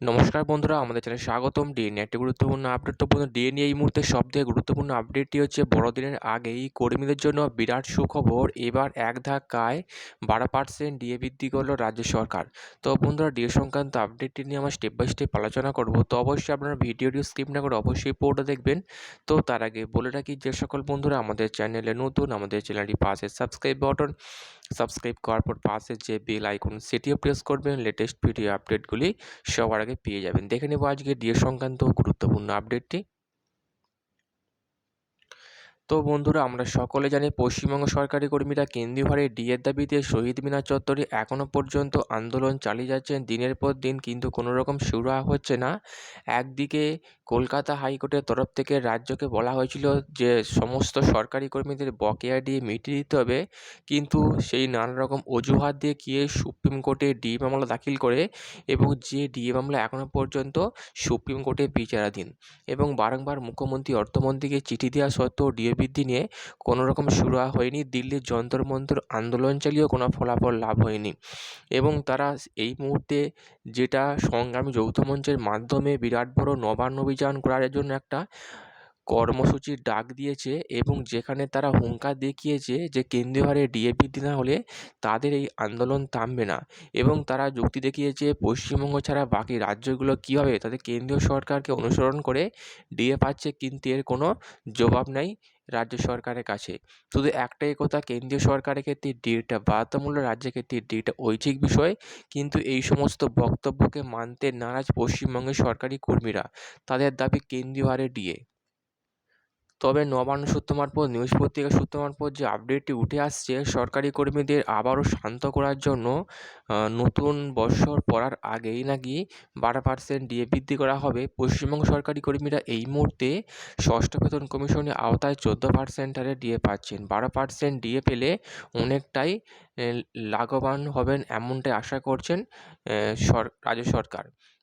নমস্কার বন্ধুরা, আমাদের চ্যানেলে স্বাগতম। ডিএনএ একটি গুরুত্বপূর্ণ আপডেট তো বন্ধু ডিএনএ এই মুহূর্তে সবথেকে গুরুত্বপূর্ণ আপডেটটি হচ্ছে বড়দিনের আগেই কর্মীদের জন্য বিরাট সুখবর। এবার এক ধাক্কায় বারো পার্সেন্ট ডিএ বৃদ্ধি করল রাজ্য সরকার। তো বন্ধুরা ডিএ সংক্রান্ত আপডেটটি নিয়ে আমরা স্টেপ বাই স্টেপ আলোচনা করব। তো অবশ্যই আপনারা ভিডিওটি স্কিপ না করে অবশ্যই পুরোটা দেখবেন। তো তার আগে বলে রাখি, যে সকল বন্ধুরা আমাদের চ্যানেলে নতুন, আমাদের চ্যানেলটি পাশে সাবস্ক্রাইব বাটন সাবস্ক্রাইব করার পর পাশে যে বেল আইকন সেটিও প্রেস করবেন। লেটেস্ট ভিডিও আপডেটগুলি সবার আগে পেয়ে যাবেন। দেখে নেব আজকে ডিএ সংক্রান্ত গুরুত্বপূর্ণ আপডেটটি তো বন্ধুরা, আমরা সকলে জানি পশ্চিমবঙ্গ সরকারি কর্মীরা কেন্দ্রীয় ভারে ডিএর দাবিতে শহীদ মিনার চত্বরে এখনও পর্যন্ত আন্দোলন চালিয়ে যাচ্ছেন দিনের পর দিন কিন্তু কোনো রকম সুরা হচ্ছে না। একদিকে কলকাতা হাইকোর্টের তরফ থেকে রাজ্যকে বলা হয়েছিল যে, সমস্ত সরকারি কর্মীদের বকেয়া দিয়ে মিটিয়ে দিতে হবে। কিন্তু সেই নানা রকম অজুহাত দিয়ে গিয়ে সুপ্রিম কোর্টে ডিএ মামলা দাখিল করে এবং যে ডিএ মামলা এখনও পর্যন্ত সুপ্রিম কোর্টে বিচারাধীন। এবং বারংবার মুখ্যমন্ত্রী অর্থমন্ত্রীকে চিঠি দেওয়া সত্ত্বেও ডিএ বৃদ্ধি নিয়ে কোনো রকম শুরু হয়নি। দিল্লির যন্তর মন্তর আন্দোলন চালিয়েও কোনো ফলাফল লাভ হয়নি এবং তারা এই মুহূর্তে যেটা সংগ্রামী যৌথ মঞ্চের মাধ্যমে বিরাট বড় নবান্ন অভিযান করার জন্য একটা কর্মসূচির ডাক দিয়েছে এবং যেখানে তারা হুঙ্কার দেখিয়েছে যে কেন্দ্রীয় হারে ডিএ বৃদ্ধি না হলে তাদের এই আন্দোলন থামবে না এবং তারা যুক্তি দেখিয়েছে পশ্চিমবঙ্গ ছাড়া বাকি রাজ্যগুলো কীভাবে তাদের কেন্দ্রীয় সরকারকে অনুসরণ করে ডিএ পাচ্ছে কিন্তু এর কোনো জবাব নেই রাজ্য সরকারের কাছে। শুধু একটাই কথা, কেন্দ্রীয় সরকারের ক্ষেত্রে ডিএটা বাধ্যতামূলক, রাজ্যের ক্ষেত্রে ডিএটা ঐচ্ছিক বিষয়। কিন্তু এই সমস্ত বক্তব্যকে মানতে নারাজ পশ্চিমবঙ্গের সরকারি কর্মীরা। তাদের দাবি কেন্দ্রীয় হারে ডিএ তবে নবান্ন সূত্র মারফত নিউজ পত্রিকা সূত্র মারফত যে আপডেটটি উঠে আসছে, সরকারি কর্মীদের আবারও শান্ত করার জন্য নতুন বৎসর পড়ার আগেই নাকি বারো পার্সেন্ট ডিএ বৃদ্ধি করা হবে। পশ্চিমবঙ্গ সরকারি কর্মীরা এই মুহূর্তে ষষ্ঠ বেতন কমিশনের আওতায় চোদ্দ পার্সেন্ট হারে ডিএ পাচ্ছেন। বারো পার্সেন্ট ডিএ পেলে অনেকটাই লাভবান হবেন এমনটাই আশা করছেন রাজ্য সরকার।